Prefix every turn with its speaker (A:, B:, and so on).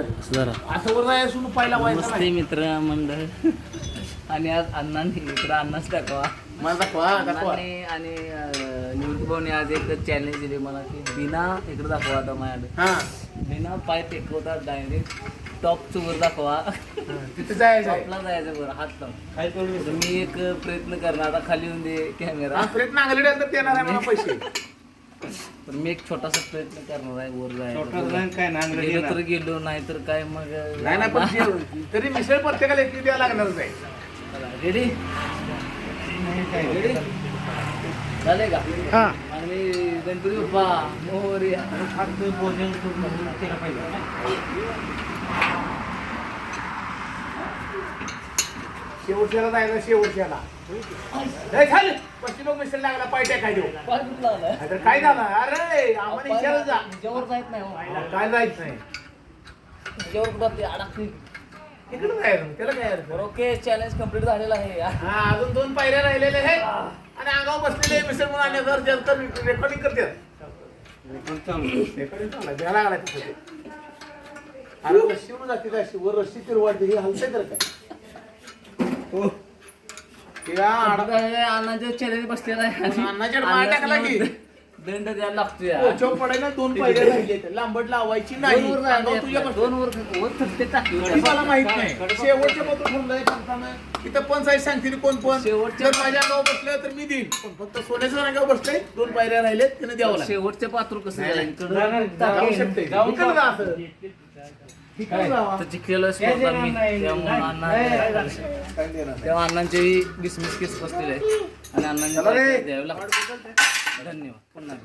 A: कर
B: जरा.
A: असं वर जायचं पहिला व्हायचं
B: नमस्ते मित्र मंडळ. आणि आज अण्णांनी इकडं अण्णाच दाखवा.
A: मला दाखवा दाखवा.
B: अण्णांनी आणि अं, निवृत्त भाऊने आज एक चॅलेंज दिले मला की बिना इकडे दाखवा आता माझ्याकडे.
A: हा.
B: बिना पाय टेकवता डायरेक्ट टॉपचं वर दाखवा.
A: तिथे जायचं आहे.
B: टॉपला जायचं वर हात लावून. तर मी एक प्रयत्न करणार आता खाली येऊन दे कॅमेरा
A: हा, प्रयत्न अंगली तर देणार आहे मला पैसे.
B: तर मी एक छोटासा प्रयत्न करणार आहे वर
C: छोटा
B: जायचा
C: जाईन काय ना अंगलट
B: गेलो. तर गेलो नाही तर काय मग
A: नाही नाही पण तरी मिसळ प्रत्येकाला एक द्यावं लागणारच आहे.
B: रेडी
C: काय
B: रेडी झाले का? आणि गणपती बाप्पा मोरया.
C: करून केलं पाहिजे
A: शेवटच्याला. जायचं शेवटच्याला लय झालं पश्चिम लोक मिसळ लागला पाय टाकाय देऊ? तर काय झालं? अरे आम्हाला विचारत जा.
B: ह्याच्यावर जायत नाही हो.
A: काय जायचं नाही.
B: ह्याच्यावर कुठं ते
A: जायचं त्याला काय अर्थ?
B: ओके चॅलेंज कंप्लीट झालेला आहे.
A: हा अजून दोन पायऱ्या राहिलेल्या आहेत. आणि अंगावर बसलेले मिसळ म्हणून आणि जर जर रेकॉर्डिंग करतात
C: चांगलं
A: रेकॉर्डिंग चालला द्यायला लागला तिथे. अरे रस्सीवर जाते का अशी. वर रस्सी तिरवाडते. ही हलतंय तर काय
B: बसलेला आहे
A: टाकला की.
B: दंड द्यायला लागतो यार.
A: पोचव पडायला दोन पायऱ्या राहिलेत. लांबट लावायची नाही.
B: दोन वर
A: अंगावर तुझ्या.
B: दोन वर वर थरते टाकले
A: ती मला माहीत नाही. शेवटच्या पत्र ठरलंय सांगताना इथं पण साईज सांगतील कोण पण.
B: शेवटच्या-
A: माझ्या अंगावर बसलं तर मी देईन. पण फक्त सोन्याच्या अंगावर बसलंय. दोन पायऱ्या राहिलेत त्याने द्यावं
B: शेवटचे पात्र कसं
C: जाणार,
B: टाकेल.
A: जाऊ शकते.
B: तर जिंकलेलं स्पर्धा मी. त्यामुळे अण्णा? तेव्हा अण्णांचे डिसमिस केस बसलेले आहे. आणि. अण्णांनी द्यावे धन्यवाद. पुन्हा.